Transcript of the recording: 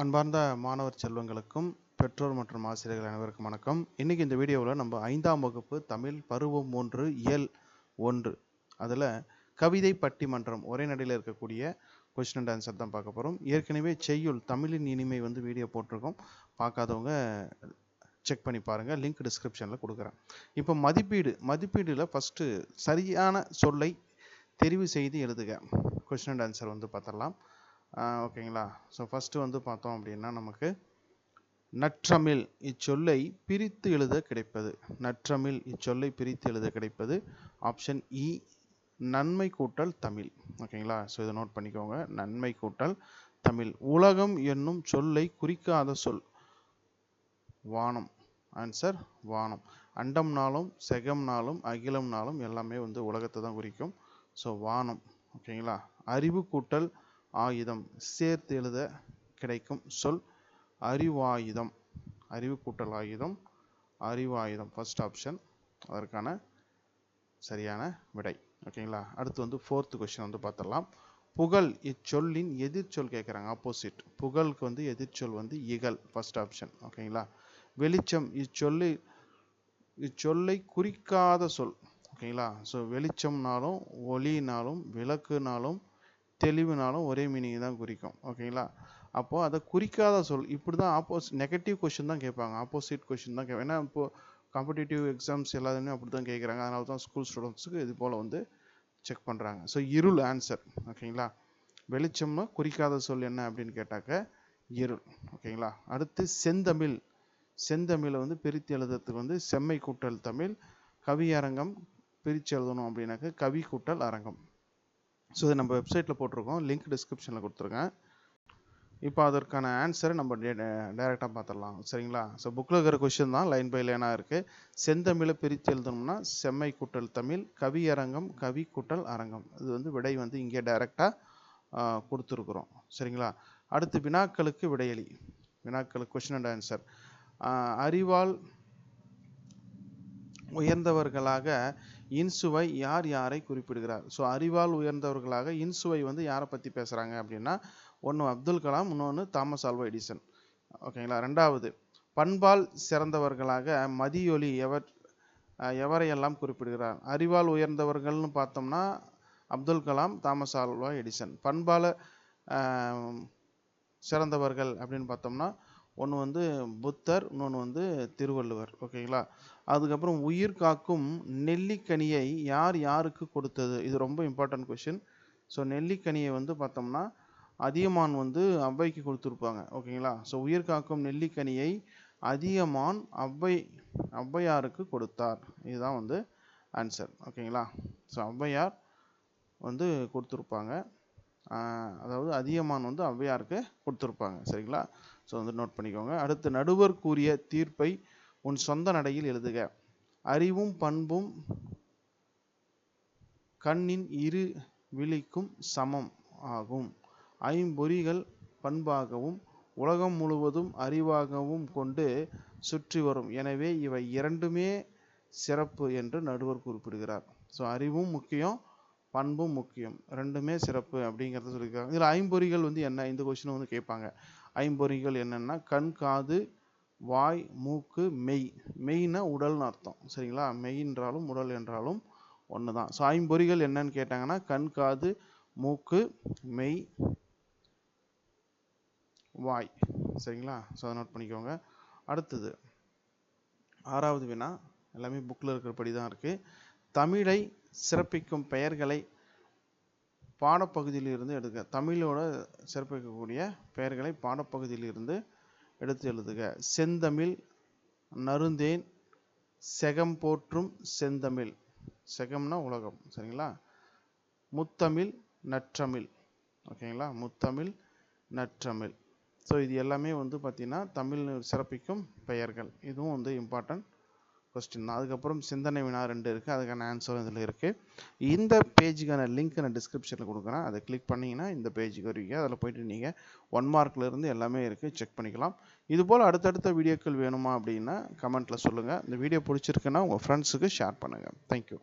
அன்பார்ந்த மாணவர் செல்வங்களுக்கும் பெற்றோர் மற்றும் ஆசிரியர்கள் அனைவருக்கும் வணக்கம். இன்றைக்கி இந்த வீடியோவில் நம்ம ஐந்தாம் வகுப்பு தமிழ் பருவம் ஒன்று இயல் ஒன்று. அதில் கவிதை பட்டிமன்றம் ஒரே நடையில் இருக்கக்கூடிய கொஸ்டின் அண்ட் ஆன்சர் தான் பார்க்க போகிறோம் ஏற்கனவே செய்யுள் தமிழின் இனிமை வந்து வீடியோ போட்டிருக்கோம். பார்க்காதவங்க செக் பண்ணி பாருங்கள் லிங்க் டிஸ்கிரிப்ஷனில் கொடுக்குறேன். இப்போ மதிப்பீடு மதிப்பீடில் ஃபஸ்ட்டு சரியான சொல்லை தெரிவு செய்து எழுதுக. கொஸ்டின் அண்ட் ஆன்சர் வந்து பார்த்துடலாம். ஓகேங்களா? ஸோ ஃபஸ்ட்டு வந்து பார்த்தோம் அப்படின்னா நமக்கு நற்றமிழ் இச்சொல்லை பிரித்து எழுத கிடைப்பது. நற்றமிழ் இச்சொல்லை பிரித்து எழுத கிடைப்பது ஆப்ஷன் இ e, நன்மை கூட்டல் தமிழ். ஓகேங்களா? ஸோ இதை நோட் பண்ணிக்கோங்க. நன்மை கூட்டல் தமிழ். உலகம் என்னும் சொல்லை குறிக்காத சொல். வானம். ஆன்சர் வானம். அண்டம்னாலும் செகம்னாலும் அகிலம்னாலும் எல்லாமே வந்து உலகத்தை தான் குறிக்கும். ஸோ வானம். ஓகேங்களா? அறிவு கூட்டல் ஆயுதம். சேர்த்து எழுத கிடைக்கும் சொல் அறிவாயுதம். அறிவு கூட்டல் ஆயுதம் அறிவாயுதம். ஃபர்ஸ்ட் ஆப்ஷன் அதற்கான சரியான விடை. ஓகேங்களா அடுத்து வந்து ஃபோர்த்து கொஸ்டின் வந்து பார்த்துடலாம். புகழ் இச்சொல்லின் எதிர்ச்சொல் கேட்குறாங்க. ஆப்போசிட் புகழுக்கு வந்து எதிர்ச்சொல் வந்து இகல் ஃபர்ஸ்ட் ஆப்ஷன் ஓகேங்களா வெளிச்சம் இச்சொல்லி இச்சொல்லை குறிக்காத சொல். ஓகேங்களா ஸோ வெளிச்சம்னாலும் ஒளினாலும் விளக்குனாலும் தெளிவுனாலும் ஒரே மீனிங் தான் குறிக்கும். ஓகேங்களா அப்போது அதை குறிக்காத சொல் இப்படி தான் ஆப்போசிட் நெகட்டிவ் கொஷின் தான் கேட்பாங்க. ஆப்போசிட் கொஷின் தான் கேட்பாங்க. ஏன்னா இப்போது காம்படிட்டிவ் எக்ஸாம்ஸ் எல்லாத்துலேயும் அப்படி தான் கேட்குறாங்க. அதனால தான் ஸ்கூல் ஸ்டூடெண்ட்ஸுக்கு இது போல் வந்து செக் பண்ணுறாங்க ஸோ இருள் ஆன்சர் ஓகேங்களா வெளிச்சம்னு குறிக்காத சொல் என்ன அப்படின்னு கேட்டாக்க இருள். ஓகேங்களா அடுத்து செந்தமிழ். செந்தமிழை வந்து பிரித்து எழுதுறதுக்கு வந்து செம்மை கூட்டல் தமிழ் கவியரங்கம் பிரித்து எழுதணும் அப்படின்னாக்க கவி கூட்டல் அரங்கம். ஸோ இதை நம்ம வெப்சைட்டில் போட்டிருக்கோம். லிங்க் டிஸ்கிரிப்ஷனில் கொடுத்துருக்கேன். இப்போ அதற்கான ஆன்சரை நம்ம டைரெக்டாக பார்த்துடலாம். சரிங்களா? ஸோ புக்கில் இருக்கிற கொஷின் தான் லைன் பை லைனாக இருக்குது செந்தமிழை பிரித்து எழுதணும்னா செம்மை கூட்டல் தமிழ் கவி அரங்கம் கவி கூட்டல் அரங்கம். இது வந்து விடை வந்து இங்கே டைரெக்டாக கொடுத்துருக்குறோம். சரிங்களா? அடுத்து வினாக்களுக்கு விடையளி. வினாக்களுக்கு கொஷின் அண்ட் ஆன்சர் அறிவால் உயர்ந்தவர்களாக இன்சுவை யார் யாரை குறிப்பிடுகிறார்? ஸோ அறிவால் உயர்ந்தவர்களாக இன்சுவை வந்து யாரை பற்றி பேசுகிறாங்க அப்படின்னா ஒன்று அப்துல் கலாம் இன்னொன்று தாமஸ் ஆல்வா எடிசன். ஓகேங்களா ரெண்டாவது பண்பால் சிறந்தவர்களாக மதியொலி எவர் எவரையெல்லாம் குறிப்பிடுகிறார்? அறிவால் உயர்ந்தவர்கள்னு பார்த்தோம்னா Abdul Kalam Thomas Alva Edison. பண்பால சிறந்தவர்கள் அப்படின்னு பார்த்தோம்னா ஒன்று வந்து புத்தர் இன்னொன்று வந்து திருவள்ளுவர். ஓகேங்களா அதுக்கப்புறம் உயிர் காக்கும் நெல்லிக்கனியை யார் யாருக்கு கொடுத்தது? இது ரொம்ப இம்பார்ட்டன்ட் கொஷின் ஸோ நெல்லிக்கனியை வந்து பார்த்தோம்னா அதியமான் வந்து அவ்வைக்கு கொடுத்துருப்பாங்க. ஓகேங்களா ஸோ உயிர் காக்கும் நெல்லிக்கனியை அதியமான் அவ்வை ஔவையாருக்கு கொடுத்தார். இதுதான் வந்து ஆன்சர் ஓகேங்களா ஸோ ஔவையார் வந்து கொடுத்துருப்பாங்க. அதாவது அதியமான் வந்து ஔவையாருக்கு கொடுத்துருப்பாங்க. சரிங்களா? ஸோ வந்து நோட் பண்ணிக்கோங்க. அடுத்து நடுவர் கூறிய தீர்ப்பை உன் சொந்த நடையில் எழுதுக. அறிவும் பண்பும் கண்ணின் இரு விழிக்கும் சமம் ஆகும். ஐம்பொறிகள் பண்பாகவும் உலகம் முழுவதும் அறிவாகவும் கொண்டு சுற்றி வரும். எனவே இவை இரண்டுமே சிறப்பு என்று நடுவர் குறிப்பிடுகிறார். ஸோ அறிவும் முக்கியம் பண்பும் முக்கியம். ரெண்டுமே சிறப்பு அப்படிங்கிறத சொல்லியிருக்காங்க. இதில் ஐம்பொறிகள் வந்து என்ன? இந்த கொஸ்டின் வந்து கேட்பாங்க. ஐம்பொறிகள் என்னென்னா கண் காது வாய் மூக்கு மெய். மெய்னா உடல்னு அர்த்தம். சரிங்களா? மெய் என்றாலும் உடல் என்றாலும் ஒன்று தான் ஸோ ஐம்பொறிகள் என்னன்னு கேட்டாங்கன்னா கண் காது மூக்கு மெய் வாய். சரிங்களா? ஸோ அதை நோட் பண்ணிக்கோங்க. அடுத்தது ஆறாவது வினா. எல்லாமே புக்கில் இருக்கிறபடி தான் இருக்குது தமிழை சிறப்பிக்கும் பெயர்களை பாடப்பகுதியிலிருந்து எடுக்க தமிழோட சிறப்பிக்கக்கூடிய பெயர்களை பாடப்பகுதியிலிருந்து எடுத்து எழுதுக. செந்தமிழ் நருந்தேன் செகம் போற்றும் செந்தமிழ். செகம்னா உலகம் சரிங்களா? முத்தமிழ் நற்றமிழ். ஓகேங்களா? முத்தமிழ் நற்றமிழ். ஸோ இது எல்லாமே வந்து பார்த்திங்கன்னா தமிழ் சிறப்பிக்கும் பெயர்கள். இதுவும் வந்து இம்பார்ட்டன்ட் கொஸ்டின் தான் அதுக்கப்புறம் சிந்தனை வினா ரெண்டு இருக்குது அதுக்கான ஆன்சரும் இதில் இருக்குது இந்த பேஜுக்கான லிங்க் நான் டிஸ்கிரிப்ஷனில் கொடுக்குறேன். அதை கிளிக் பண்ணிங்கன்னா இந்த பேஜுக்கு வருவீங்க. அதில் போயிட்டு நீங்கள் ஒன் மார்க்லேருந்து எல்லாமே இருக்குது செக் பண்ணிக்கலாம். இதுபோல் அடுத்தடுத்த வீடியோக்கள் வேணுமா அப்படின்னா கமெண்ட்டில் சொல்லுங்கள் இந்த வீடியோ பிடிச்சிருக்குன்னா உங்கள் ஃப்ரெண்ட்ஸுக்கு ஷேர் பண்ணுங்கள் தேங்க்யூ